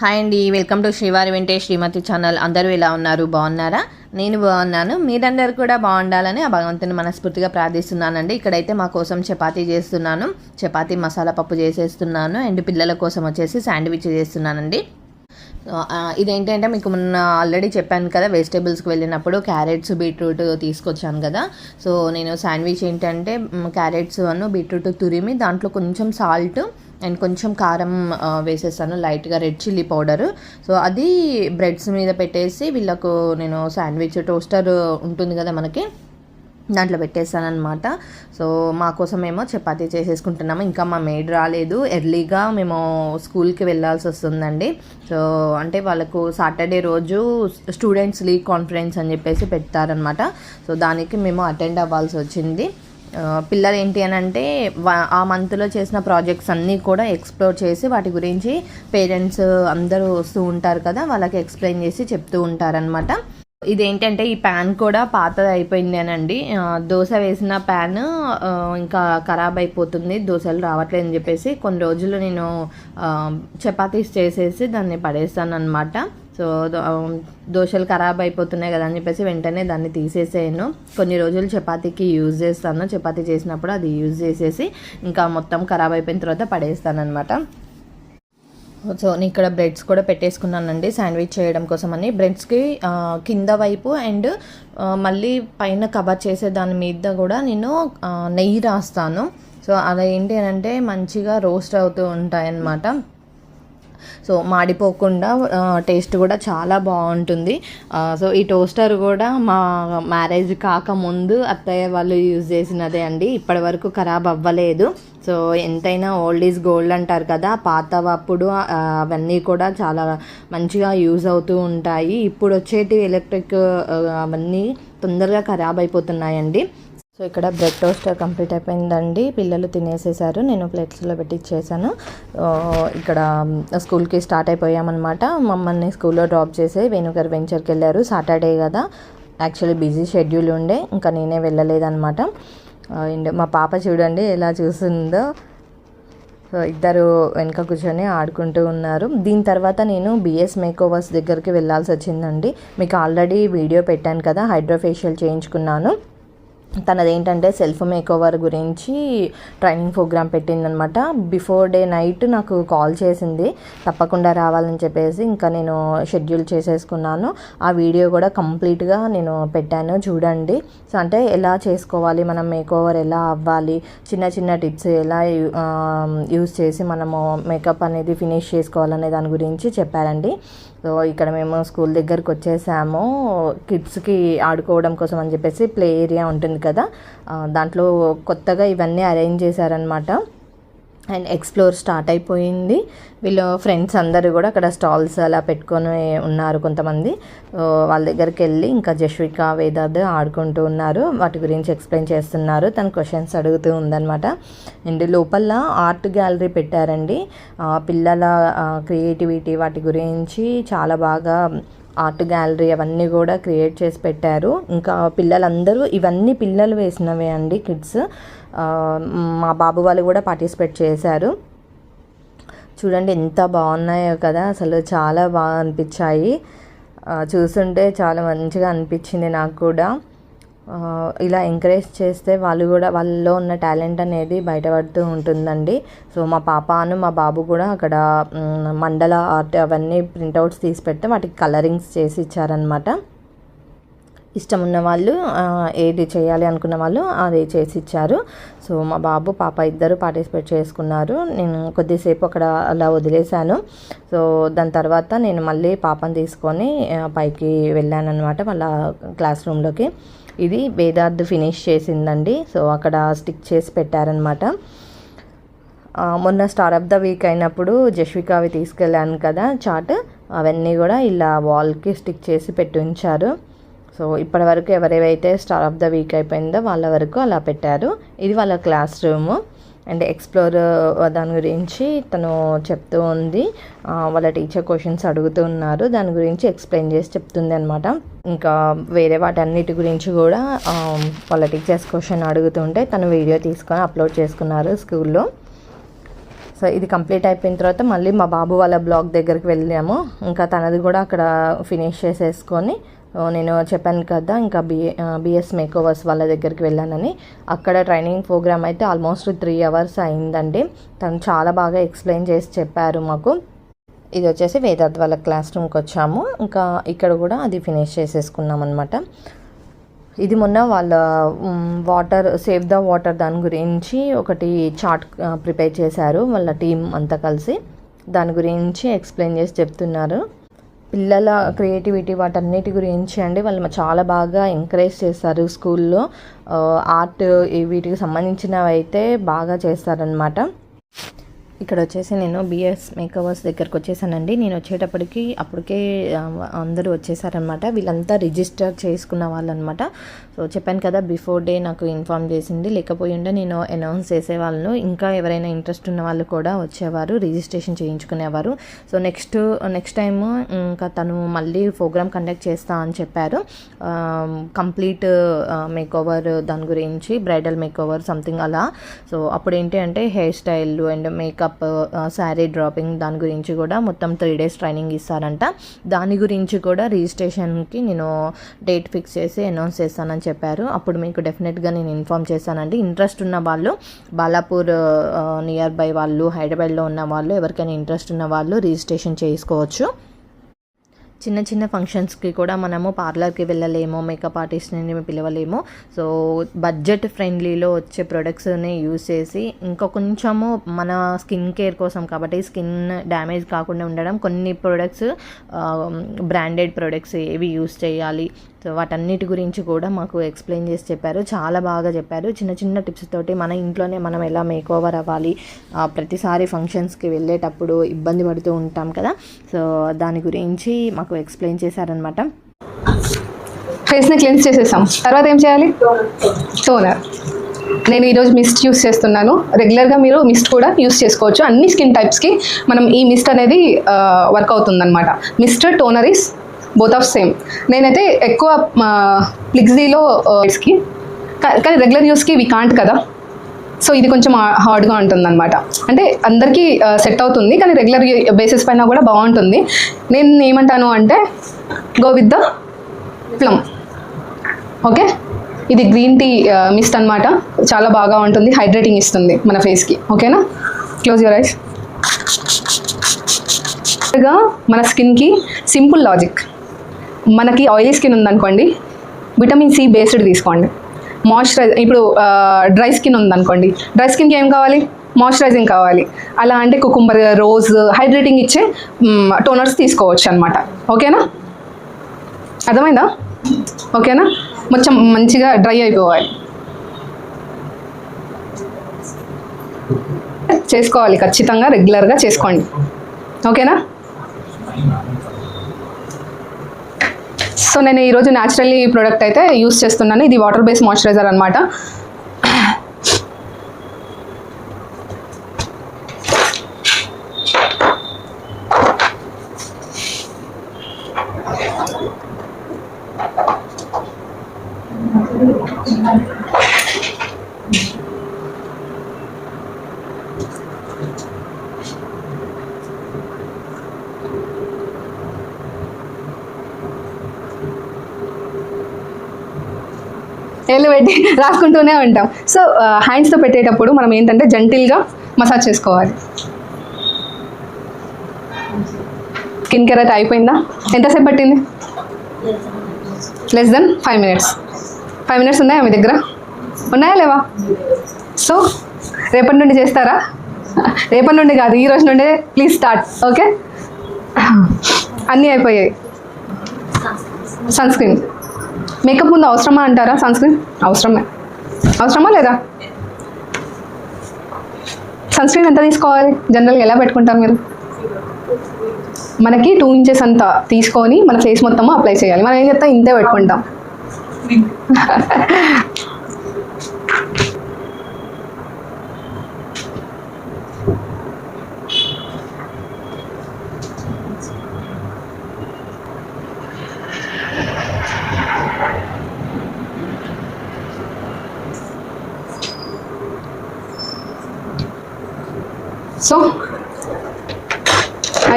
Hi అండి welcome to శ్రీవారి వెంటే శ్రీమతి ఛానల్. అందరూ ఎలా ఉన్నారు? బాగున్నారా? నేను బాగున్నాను. మీరందరూ కూడా బాగుండాలని ఆ భగవంతుని మనస్ఫూర్తిగా ప్రార్థిస్తున్నానండి. ఇక్కడైతే మా కోసం చపాతీ చేస్తున్నాను. చపాతీ మసాలా పప్పు చేసేస్తున్నాను. అండ్ పిల్లల కోసం వచ్చేసి శాండ్విచ్ చేస్తున్నానండి. ఇదేంటంటే మీకు మొన్న ఆల్రెడీ చెప్పాను కదా వెజిటేబుల్స్కి వెళ్ళినప్పుడు క్యారెట్స్ బీట్రూట్ తీసుకొచ్చాను కదా. సో నేను శాండ్విచ్ ఏంటంటే క్యారెట్స్ అను బీట్రూట్ తురిమి దాంట్లో కొంచెం సాల్ట్ అండ్ కొంచెం కారం వేసేసాను వేసేస్తాను. లైట్గా రెడ్ చిల్లీ పౌడర్. సో అది బ్రెడ్స్ మీద పెట్టేసి వీళ్ళకు నేను శాండ్విచ్ టోస్టర్ ఉంటుంది కదా మనకి దాంట్లో పెట్టేస్తానమాట సో మా కోసం ఏమో చపాతీ చేసేసుకుంటున్నాము. ఇంకా మా మేడ్ రాలేదు. ఎర్లీగా మేము స్కూల్కి వెళ్ళాల్సి వస్తుందండి. సో అంటే వాళ్ళకు సాటర్డే రోజు స్టూడెంట్స్ లీగ్ కాన్ఫరెన్స్ అని చెప్పేసి పెడతారనమాట సో దానికి మేము అటెండ్ అవ్వాల్సి వచ్చింది. పిల్లలు ఏంటి అని అంటే వా- ఆ మంత్లో చేసిన ప్రాజెక్ట్స్ అన్నీ కూడా ఎక్స్ప్లోర్ చేసి వాటి గురించి పేరెంట్స్ అందరూ వస్తూ ఉంటారు కదా వాళ్ళకి ఎక్స్ప్లెయిన్ చేసి చెప్తూ ఉంటారనమాట ఇదేంటంటే ఈ ప్యాన్ కూడా పాతది అయిపోయిందేనండి దోశ వేసిన ప్యాన్ ఇంకా ఖరాబ్ అయిపోతుంది దోశలు రావట్లేదు అని చెప్పేసి కొన్ని రోజులు నేను చపాతీస్ చేసేసి దాన్ని పడేస్తాను అనమాట సో దోశలు ఖరాబ్ అయిపోతున్నాయి కదా అని చెప్పేసి వెంటనే దాన్ని తీసేసాను కొన్ని రోజులు చపాతీకి యూజ్ చేస్తాను. చపాతీ చేసినప్పుడు అది యూజ్ చేసేసి ఇంకా మొత్తం ఖరాబ్ అయిపోయిన తర్వాత పడేస్తాను అనమాట సో నేను ఇక్కడ బ్రెడ్స్ కూడా పెట్టేసుకున్నానండి. శాండ్విచ్ చేయడం కోసం అని బ్రెడ్స్కి కింద వైపు అండ్ మళ్ళీ పైన కవర్ చేసే దాని మీద కూడా నేను నెయ్యి రాస్తాను. సో అలా ఏంటి అని అంటే మంచిగా రోస్ట్ అవుతూ ఉంటాయన్నమాట. సో మాడిపోకుండా టేస్ట్ కూడా చాలా బాగుంటుంది. సో ఈ టోస్టర్ కూడా మా మ్యారేజ్ కాకముందు అత్తయ్య వాళ్ళు యూజ్ చేసినదే అండి. ఇప్పటి వరకు ఖరాబ్ అవ్వలేదు. సో ఎంతైనా ఓల్డ్ ఈజ్ గోల్డ్ అంటారు కదా పాత అప్పుడు అవన్నీ కూడా చాలా మంచిగా యూజ్ అవుతూ ఉంటాయి. ఇప్పుడు వచ్చేటి ఎలక్ట్రిక్ అవన్నీ తొందరగా ఖరాబ్ అయిపోతున్నాయండి. సో ఇక్కడ బ్రెడ్ టోస్టర్ కంప్లీట్ అయిపోయిందండి. పిల్లలు తినేసేసారు. నేను ప్లేట్స్లో పెట్టి ఇచ్చేసాను. ఇక్కడ స్కూల్కి స్టార్ట్ అయిపోయామన్నమాట. మమ్మల్ని స్కూల్లో డ్రాప్ చేసి వేణుగారు వెంచర్కి వెళ్ళారు. సాటర్డే కదా. యాక్చువల్లీ బిజీ షెడ్యూల్ ఉండే. ఇంకా నేనే వెళ్ళలేదన్నమాట. అండ్ మా పాప చూడండి ఎలా చూస్తుందో. సో ఇద్దరు వెనక కూర్చొని ఆడుకుంటూ ఉన్నారు. దీని తర్వాత నేను బిఎస్ మేకోవర్స్ దగ్గరికి వెళ్ళాల్సి వచ్చిందండి. మీకు ఆల్రెడీ వీడియో పెట్టాను కదా. హైడ్రోఫేషియల్ చేయించుకున్నాను. తనది ఏంటంటే సెల్ఫ్ మేకోవర్ గురించి ట్రైనింగ్ ప్రోగ్రామ్ పెట్టిందనమాట. బిఫోర్ డే నైట్ నాకు కాల్ చేసింది. తప్పకుండా రావాలని చెప్పేసి ఇంకా నేను షెడ్యూల్ చేసేసుకున్నాను. ఆ వీడియో కూడా కంప్లీట్గా నేను పెట్టాను. చూడండి. సో అంటే ఎలా చేసుకోవాలి? మనం మేకోవర్ ఎలా అవ్వాలి? చిన్న చిన్న టిప్స్ ఎలా యూస్ చేసి మనము మేకప్ అనేది ఫినిష్ చేసుకోవాలనే దాని గురించి చెప్పారండి. సో ఇక్కడ మేము స్కూల్ దగ్గరకు వచ్చేసాము. కిడ్స్కి ఆడుకోవడం కోసం అని చెప్పేసి ప్లే ఏరియా ఉంటుంది కదా. దాంట్లో కొత్తగా ఇవన్నీ అరేంజ్ చేశారనమాట అండ్ ఎక్స్ప్లోర్ స్టార్ట్ అయిపోయింది. వీళ్ళు ఫ్రెండ్స్ అందరూ కూడా అక్కడ స్టాల్స్ అలా పెట్టుకొని ఉన్నారు కొంతమంది. వాళ్ళ దగ్గరికి వెళ్ళి ఇంకా జస్విక వేదాద్ ఆడుకుంటూ ఉన్నారు. వాటి గురించి ఎక్స్ప్లెయిన్ చేస్తున్నారు. తన క్వశ్చన్స్ అడుగుతూ ఉందనమాట అండ్ లోపల ఆర్ట్ గ్యాలరీ పెట్టారండి. పిల్లల క్రియేటివిటీ వాటి గురించి చాలా బాగా ఆర్ట్ గ్యాలరీ అవన్నీ కూడా క్రియేట్ చేసి పెట్టారు. ఇంకా పిల్లలందరూ ఇవన్నీ పిల్లలు వేసినవే అండి కిడ్స్. మా బాబు వాళ్ళు కూడా పార్టిసిపేట్ చేశారు. చూడండి ఎంత బాగున్నాయో కదా అసలు చాలా బాగా అనిపించాయి. చూస్తుంటే చాలా మంచిగా అనిపించింది నాకు కూడా. ఇలా ఎంకరేజ్ చేస్తే వాళ్ళు కూడా వాళ్ళలో ఉన్న టాలెంట్ అనేది బయటపడుతూ ఉంటుందండి. సో మా పాపను మా బాబు కూడా అక్కడ మండల ఆర్ట్ అవన్నీ ప్రింట్అవుట్స్ తీసి పెడితే వాటికి కలరింగ్స్ చేసి ఇచ్చారనమాట ఇష్టం ఉన్న వాళ్ళు ఏది చేయాలి అనుకున్న వాళ్ళు అది చేసి ఇచ్చారు. సో మా బాబు పాప ఇద్దరు పార్టిసిపేట్ చేసుకున్నారు. నేను కొద్దిసేపు అక్కడ అలా వదిలేశాను. సో దాని తర్వాత నేను మళ్ళీ పాపను తీసుకొని పైకి వెళ్ళాను అనమాట వాళ్ళ క్లాస్ రూమ్లోకి ఇది వేదార్థ్ ఫినిష్ చేసిందండి. సో అక్కడ స్టిక్ చేసి పెట్టారనమాట మొన్న స్టార్ ఆఫ్ ద వీక్ అయినప్పుడు జస్విక అవి తీసుకెళ్ళాను కదా చాట్. అవన్నీ కూడా ఇలా వాల్కి స్టిక్ చేసి పెట్టి ఉంచారు. సో ఇప్పటి వరకు ఎవరెవరైతే స్టార్ ఆఫ్ ద వీక్ అయిపోయిందో వాళ్ళ వరకు అలా పెట్టారు. ఇది వాళ్ళ క్లాస్ రూమ్. అండ్ ఎక్స్ప్లోర్ దాని గురించి తను చెప్తూ ఉంది. వాళ్ళ టీచర్ క్వశ్చన్స్ అడుగుతూ ఉన్నారు. దాని గురించి ఎక్స్ప్లెయిన్ చేసి చెప్తుంది అనమాట ఇంకా వేరే వాటన్నిటి గురించి కూడా వాళ్ళ టీచర్స్ క్వశ్చన్ అడుగుతుంటే తను వీడియో తీసుకొని అప్లోడ్ చేసుకున్నారు స్కూల్లో. సో ఇది కంప్లీట్ అయిపోయిన తర్వాత మళ్ళీ మా బాబు వాళ్ళ బ్లాగ్ దగ్గరికి వెళ్ళాము. ఇంకా తనది కూడా అక్కడ ఫినిష్ చేసేసుకొని నేను చెప్పాను కదా ఇంకా బిఏ బిఎస్ మేకోవర్స్ వాళ్ళ దగ్గరికి వెళ్ళానని. అక్కడ ట్రైనింగ్ ప్రోగ్రామ్ అయితే ఆల్మోస్ట్ త్రీ అవర్స్ అయిందండి. తను చాలా బాగా ఎక్స్ప్లెయిన్ చేసి చెప్పారు మాకు. ఇది వచ్చేసి వేదాంత్ వాళ్ళ క్లాస్ రూమ్కి వచ్చాము. ఇంకా ఇక్కడ కూడా అది ఫినిష్ చేసేసుకున్నాం అనమాట ఇది మొన్న వాళ్ళ వాటర్ సేవ్ ద వాటర్ దాని గురించి ఒకటి చార్ట్ ప్రిపేర్ చేశారు వాళ్ళ టీం అంతా కలిసి. దాని గురించి ఎక్స్ప్లెయిన్ చేసి చెప్తున్నారు. పిల్లల క్రియేటివిటీ వాటన్నిటి గురించి అండి. వాళ్ళు చాలా బాగా ఎంకరేజ్ చేస్తారు స్కూల్లో. ఆర్ట్ వీటికి సంబంధించినవి అయితే బాగా చేస్తారనమాట ఇక్కడ వచ్చేసి నేను బిఎస్ మేకవర్స్ దగ్గరకు వచ్చేసానండి. నేను వచ్చేటప్పటికి అప్పటికే అందరూ వచ్చేసారనమాట వీళ్ళంతా రిజిస్టర్ చేసుకున్న వాళ్ళు అనమాట సో చెప్పాను కదా బిఫోర్ డే నాకు ఇన్ఫామ్ చేసింది. లేకపోయి ఉంటే నేను అనౌన్స్ చేసేవాళ్ళను. ఇంకా ఎవరైనా ఇంట్రెస్ట్ ఉన్న వాళ్ళు కూడా వచ్చేవారు రిజిస్ట్రేషన్ చేయించుకునేవారు. సో నెక్స్ట్ నెక్స్ట్ టైం ఇంకా తను మళ్ళీ ప్రోగ్రామ్ కండక్ట్ చేస్తా అని చెప్పారు. కంప్లీట్ మేక్ ఓవర్ దాని గురించి బ్రైడల్ మేక్ ఓవర్ సంథింగ్ అలా. సో అప్పుడు ఏంటి అంటే hairstyle and makeup sari draping దాని గురించి కూడా మొత్తం త్రీ డేస్ ట్రైనింగ్ ఇస్తారంట. దాని గురించి కూడా రిజిస్ట్రేషన్కి నేను డేట్ ఫిక్స్ చేసి అనౌన్స్ చేస్తానని చెప్పారు. అప్పుడు మీకు డెఫినెట్గా నేను ఇన్ఫామ్ చేశానండి. ఇంట్రెస్ట్ ఉన్న వాళ్ళు బాలాపూర్ నియర్ బై వాళ్ళు హైదరాబాద్లో ఉన్న వాళ్ళు ఎవరికైనా ఇంట్రెస్ట్ ఉన్న వాళ్ళు రిజిస్ట్రేషన్ చేసుకోవచ్చు. చిన్న చిన్న ఫంక్షన్స్కి కూడా మనము పార్లర్కి వెళ్ళలేము మేకప్ ఆర్టిస్ట్ని పిలవలేము. సో బడ్జెట్ ఫ్రెండ్లీలో వచ్చే ప్రొడక్ట్స్ని యూస్ చేసి ఇంకా కొంచెము మన స్కిన్ కేర్ కోసం కాబట్టి స్కిన్ డ్యామేజ్ కాకుండా ఉండడం కొన్ని ప్రొడక్ట్స్ బ్రాండెడ్ ప్రొడక్ట్స్ ఏవి యూస్ చేయాలి సో వాటన్నిటి గురించి కూడా మాకు ఎక్స్ప్లెయిన్ చేసి చెప్పారు. చాలా బాగా చెప్పారు. చిన్న చిన్న టిప్స్ తోటి మన ఇంట్లోనే మనం ఎలా మేక్ ఓవర్ అవ్వాలి ప్రతిసారి ఫంక్షన్స్కి వెళ్ళేటప్పుడు ఇబ్బంది పడుతూ ఉంటాం కదా. సో దాని గురించి మాకు ఎక్స్ప్లెయిన్ చేశారనమాట ఫేస్ని క్లెన్స్ చేసేసాం. తర్వాత ఏం చేయాలి? టోనర్ నేను ఈరోజు మిస్ట్ యూస్ చేస్తున్నాను. రెగ్యులర్గా మీరు మిస్ట్ కూడా యూస్ చేసుకోవచ్చు. అన్ని స్కిన్ టైప్స్కి మనం ఈ మిస్ట్ అనేది వర్క్ అవుతుందన్నమాట. Mist toner is both of same నేనైతే ఎక్కువ ప్లిక్సీలో కి కానీ రెగ్యులర్ యూస్కి వి కాంట్ కదా. సో ఇది కొంచెం హార్డ్గా ఉంటుంది అనమాట అంటే అందరికీ సెట్ అవుతుంది కానీ రెగ్యులర్ బేసిస్ పైన కూడా బాగుంటుంది. నేను ఏమంటాను అంటే go with the plum okay ఇది గ్రీన్ టీ మిస్ట్ అన్నమాట. చాలా బాగా ఉంటుంది హైడ్రేటింగ్ ఇస్తుంది మన ఫేస్కి ఓకేనా క్లోజ్ యువర్ ఐస్ మన స్కిన్కి సింపుల్ లాజిక్ మనకి ఆయిలీ స్కిన్ ఉందనుకోండి విటమిన్ సి బేస్డ్ తీసుకోండి. మాయిశ్చరైజ్ ఇప్పుడు డ్రై స్కిన్ ఉందనుకోండి డ్రై స్కిన్కి ఏం కావాలి? మాయిశ్చరైజింగ్ కావాలి. అలా అంటే కుకుంబర్ రోజ్ హైడ్రేటింగ్ ఇచ్చే టోనర్స్ తీసుకోవచ్చు అనమాట ఓకేనా? అర్థమైందా? ఓకేనా? మొత్తం మంచిగా డ్రై అయిపోవాలి. చేసుకోవాలి ఖచ్చితంగా రెగ్యులర్గా చేసుకోండి. ఓకేనా? సో నేను ఈరోజు న్యాచురల్లీ ప్రోడక్ట్ అయితే యూస్ చేస్తున్నాను. ఇది వాటర్ బేస్ మాయిశ్చరైజర్ అనమాట ఏళ్ళు పెట్టి రాసుకుంటూనే ఉంటాం. సో హ్యాండ్స్తో పెట్టేటప్పుడు మనం ఏంటంటే జంటిల్గా మసాజ్ చేసుకోవాలి. స్కిన్ కేర్ అయితే అయిపోయిందా? ఎంతసేపు పట్టింది? Less than five minutes five minutes ఉన్నాయా మీ దగ్గర? ఉన్నాయా లేవా? సో రేపటి నుండి చేస్తారా? రేపటి నుండి కాదు ఈ రోజు నుండే ప్లీజ్ స్టార్ట్ ఓకే అన్నీ అయిపోయాయి. సన్ స్క్రీన్ మేకప్ ముందు అవసరమా అంటారా? సన్ స్క్రీన్ అవసరమే. అవసరమా లేదా? సన్ స్క్రీన్ ఎంత తీసుకోవాలి? జనరల్గా ఎలా పెట్టుకుంటారు మీరు? మనకి టూ ఇంచెస్ అంతా తీసుకొని మన ఫేస్ మొత్తం అప్లై చేయాలి. మనం ఏం చెప్తాం? ఇంతే పెట్టుకుంటాం.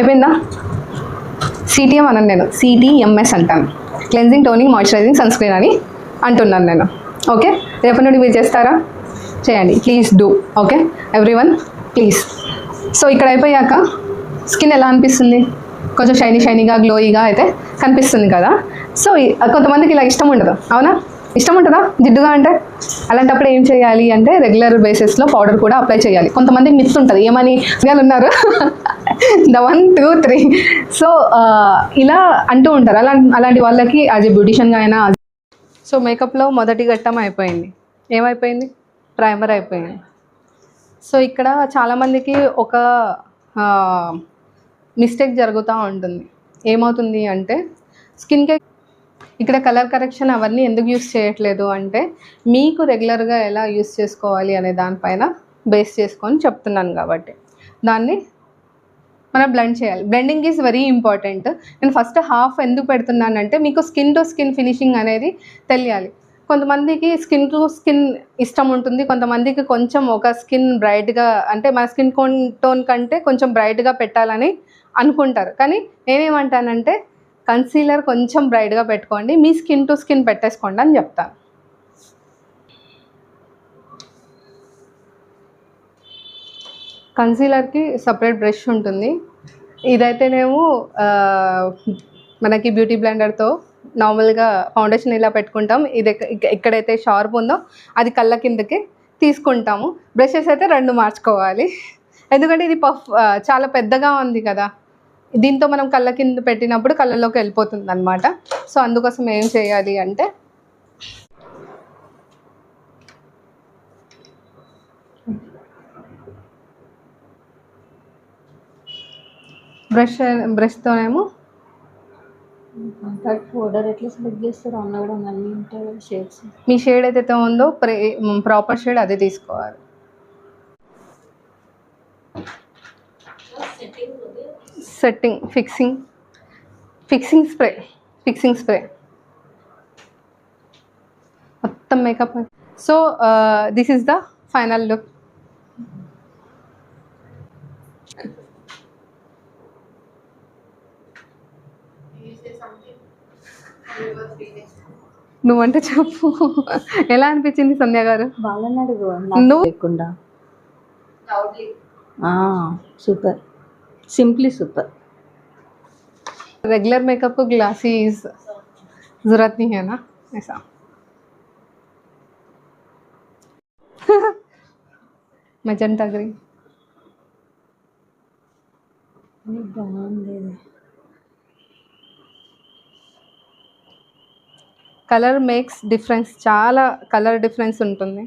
అయిపోయిందా? సిటిఎం అనను నేను. సిటిఎంఎస్ అంటాను. Cleansing toning moisturising sunscreen అని అంటున్నాను నేను. ఓకే? రేపటి నుండి మీరు చేస్తారా? చేయండి. Please do okay? Everyone please so ఇక్కడ అయిపోయాక స్కిన్ ఎలా అనిపిస్తుంది? కొంచెం షైనీ షైనీగా గ్లోయిగా అయితే కనిపిస్తుంది కదా. సో కొంతమందికి ఇలా ఇష్టం ఉండదు. అవునా? ఇష్టం ఉంటుందా? జిడ్డుగా అంటే? అలాంటప్పుడు ఏం చేయాలి అంటే రెగ్యులర్ బేసిస్లో పౌడర్ కూడా అప్లై చేయాలి. కొంతమందికి మిస్ ఉంటుంది. ఏమని? వాళ్ళు ఉన్నారు. The one two three so ఇలా అంటూ ఉంటారు. అలా అలాంటి వాళ్ళకి యాజ్ ఎ బ్యూటిషియన్గా అయినా సో మేకప్లో మొదటి ఘట్టం అయిపోయింది. ఏమైపోయింది? ప్రైమర్ అయిపోయింది. సో ఇక్కడ చాలామందికి ఒక మిస్టేక్ జరుగుతూ ఉంటుంది. ఏమవుతుంది అంటే స్కిన్ కేర్ ఇక్కడ కలర్ కరెక్షన్ అవన్నీ ఎందుకు యూస్ చేయట్లేదు అంటే మీకు రెగ్యులర్గా ఎలా యూస్ చేసుకోవాలి అనే దానిపైన బేస్ చేసుకొని చెప్తున్నాను కాబట్టి. దాన్ని మనం బ్లెండ్ చేయాలి. బ్లెండింగ్ ఈజ్ వెరీ ఇంపార్టెంట్ నేను ఫస్ట్ హాఫ్ ఎందుకు పెడుతున్నానంటే మీకు స్కిన్ టు స్కిన్ ఫినిషింగ్ అనేది తెలియాలి. కొంతమందికి స్కిన్ టు స్కిన్ ఇష్టం ఉంటుంది. కొంతమందికి కొంచెం ఒక స్కిన్ బ్రైట్గా అంటే మన స్కిన్ టోన్ కంటే కొంచెం బ్రైట్గా పెట్టాలని అనుకుంటారు. కానీ నేనేమంటానంటే కన్సీలర్ కొంచెం బ్రైట్గా పెట్టుకోండి. మీ స్కిన్ టు స్కిన్ పెట్టేసుకోండి అని చెప్తాను. కన్సీలర్కి సపరేట్ బ్రష్ ఉంటుంది. ఇదైతేనేమో మనకి బ్యూటీ బ్లెండర్తో నార్మల్గా ఫౌండేషన్ ఇలా పెట్టుకుంటాం. ఇది ఎక్కడైతే షార్ప్ ఉందో అది కళ్ళ కిందకి తీసుకుంటాము. బ్రషెస్ అయితే రెండు మార్చుకోవాలి. ఎందుకంటే ఇది పఫ్ చాలా పెద్దగా ఉంది కదా. దీంతో మనం కళ్ళ కింద పెట్టినప్పుడు కళ్ళలోకి వెళ్ళిపోతుంది అనమాట సో అందుకోసం ఏం చేయాలి అంటే బ్రష్ బ్రష్తోనేమో మీ షేడ్ ఏదైతే ఉందో ప్రే ప్రాపర్ షేడ్ అదే తీసుకోవాలి. Setting fixing fixing spray fixing spray మొత్తం makeup so this is the final look నువ్వంటే చెప్పు. ఎలా అనిపించింది సంధ్య గారు? నువ్వు- లేకుండా. Super. Simply super regular makeup को ग्लासीज जरूरत नहीं है ना ऐसा మెజెంటా గ్రీన్ బాగుంది कलर मेक्स डिफरेंस చాలా కలర్ డిఫరెన్స్ ఉంటుంది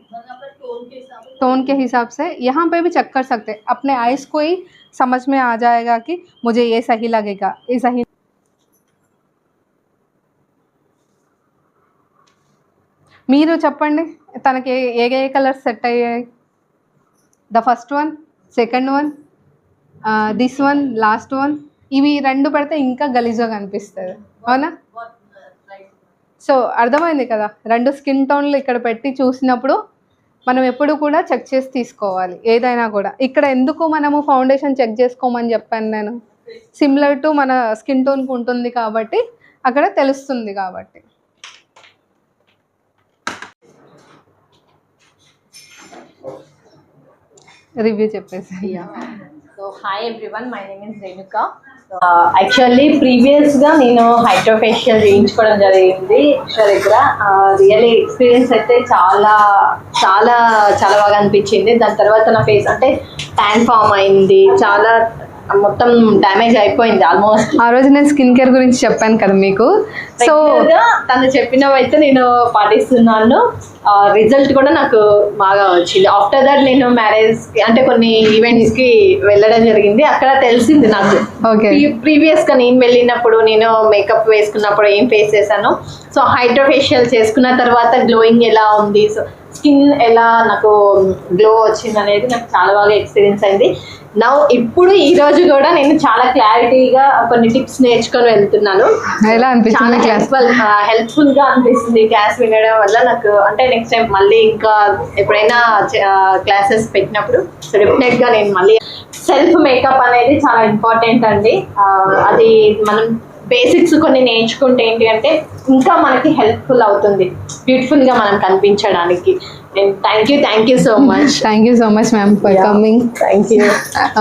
टोन के हिसाब से यहाँ पे भी चेक कर सकते हैं अपने आइस को ही समझ में आ जाएगा कि मुझे ये सही लगेगा ये सही మీరు చెప్పండి తనకి ఏ ఏ కలర్స్ సెట్ అయ్యాయి the first one second one this one last one ఇవి రెండు పెడితే ఇంకా గలీజ్గా కనిపిస్తుంది అవునా సో అర్థమైంది కదా రెండు స్కిన్ టోన్లు ఇక్కడ పెట్టి చూసినప్పుడు మనం ఎప్పుడు కూడా చెక్ చేసి తీసుకోవాలి. ఏదైనా కూడా. ఇక్కడ ఎందుకు మనము ఫౌండేషన్ చెక్ చేసుకోమని చెప్పాను నేను? సిమిలర్ టు మన స్కిన్ టోన్కి ఉంటుంది కాబట్టి అక్కడ తెలుస్తుంది కాబట్టి. రివ్యూ చెప్పేసి so hi everyone my name is Renuka actually ప్రీవియస్గా నేను హైడ్రోఫేషియల్ చేయించుకోవడం జరిగింది ఇషా దగ్గర. రియల్లీ ఎక్స్పీరియన్స్ అయితే చాలా చాలా చాలా బాగా అనిపించింది. దాని తర్వాత నా ఫేస్ అంటే ట్యాన్ ఫామ్ అయింది. చాలా మొత్తం డ్యామేజ్ అయిపోయింది ఆల్మోస్ట్. ఆ రోజు నేను స్కిన్ కేర్ గురించి చెప్పాను కదా మీకు. సో తను చెప్పినవైతే నేను పాటిస్తున్నాను. రిజల్ట్ కూడా నాకు బాగా వచ్చింది. ఆఫ్టర్ దట్ నేను మ్యారేజ్ అంటే కొన్ని ఈవెంట్స్కి వెళ్ళడం జరిగింది. అక్కడ తెలిసింది నాకు. ఓకే ప్రీవియస్గా నేను వెళ్ళినప్పుడు నేను మేకప్ వేసుకున్నప్పుడు ఏం ఫేస్ చేశాను? సో హైడ్రోఫేషియల్ చేసుకున్న తర్వాత గ్లోయింగ్ ఎలా ఉంది? సో స్కిన్ ఎలా నాకు గ్లో వచ్చింది అనేది నాకు చాలా బాగా ఎక్స్పీరియన్స్ అయింది. నా ఇప్పుడు ఈ రోజు కూడా నేను చాలా క్లారిటీగా కొన్ని టిప్స్ నేర్చుకొని వెళ్తున్నాను. ఎలా క్లాస్? హెల్ప్ఫుల్ హెల్ప్ఫుల్గా అనిపిస్తుంది క్లాస్ వినడం వల్ల నాకు. అంటే నెక్స్ట్ టైం మళ్ళీ ఇంకా ఎప్పుడైనా క్లాసెస్ పెట్టినప్పుడు డెఫినెట్గా నేను మళ్ళీ సెల్ఫ్ మేకప్ అనేది చాలా ఇంపార్టెంట్ అండి. అది మనం బేసిక్స్ కొన్ని నేర్చుకుంటే ఏంటి అంటే ఇంకా మనకి హెల్ప్ఫుల్ అవుతుంది. బ్యూటిఫుల్గా మనం కనిపించడానికి. నేను thank you thank you so much thank you so much ma'am for coming thank you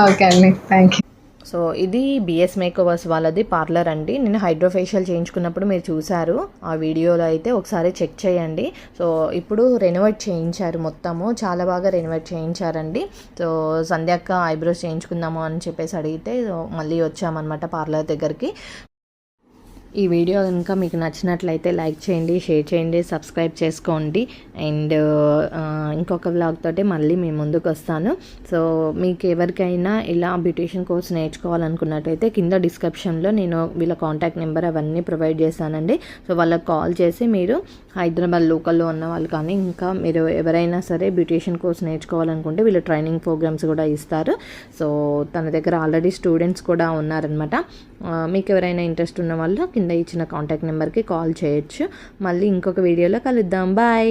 okay అండి థ్యాంక్ యూ సో ఇది బిఎస్ మేకవర్స్ వాళ్ళది పార్లర్ అండి. నేను హైడ్రో ఫేషియల్ చేయించుకున్నప్పుడు మీరు చూసారు ఆ వీడియోలో అయితే ఒకసారి చెక్ చేయండి. సో ఇప్పుడు రెనోవేట్ చేయించారు మొత్తము. చాలా బాగా రెనోవేట్ చేయించారండి. సో సంధ్యక్క ఐబ్రోస్ చేయించుకుందాము అని చెప్పేసి అడిగితే మళ్ళీ వచ్చామన్నమాట పార్లర్ దగ్గరికి. ఈ వీడియో కనుక మీకు నచ్చినట్లయితే లైక్ చేయండి షేర్ చేయండి సబ్స్క్రైబ్ చేసుకోండి. అండ్ ఇంకొక వ్లాగ్ తోటి మళ్ళీ మీ ముందుకు వస్తాను. సో మీకు ఎవరికైనా ఇలా బ్యూటిషియన్ కోర్స్ నేర్చుకోవాలనుకున్నట్టయితే కింద డిస్క్రిప్షన్లో నేను వీళ్ళ కాంటాక్ట్ నెంబర్ అవన్నీ ప్రొవైడ్ చేశానండి. సో వాళ్ళకి కాల్ చేసి మీరు హైదరాబాద్ లోకల్లో ఉన్న వాళ్ళు కానీ ఇంకా మీరు ఎవరైనా సరే బ్యూటిషియన్ కోర్స్ నేర్చుకోవాలనుకుంటే వీళ్ళు ట్రైనింగ్ ప్రోగ్రామ్స్ కూడా ఇస్తారు. సో తన దగ్గర ఆల్రెడీ స్టూడెంట్స్ కూడా ఉన్నారనమాట మీకు ఎవరైనా ఇంట్రెస్ట్ ఉన్న వాళ్ళు కింద ఇచ్చిన కాంటాక్ట్ నెంబర్కి కాల్ చేయొచ్చు. మళ్ళీ ఇంకొక వీడియోలో కలుద్దాం. బాయ్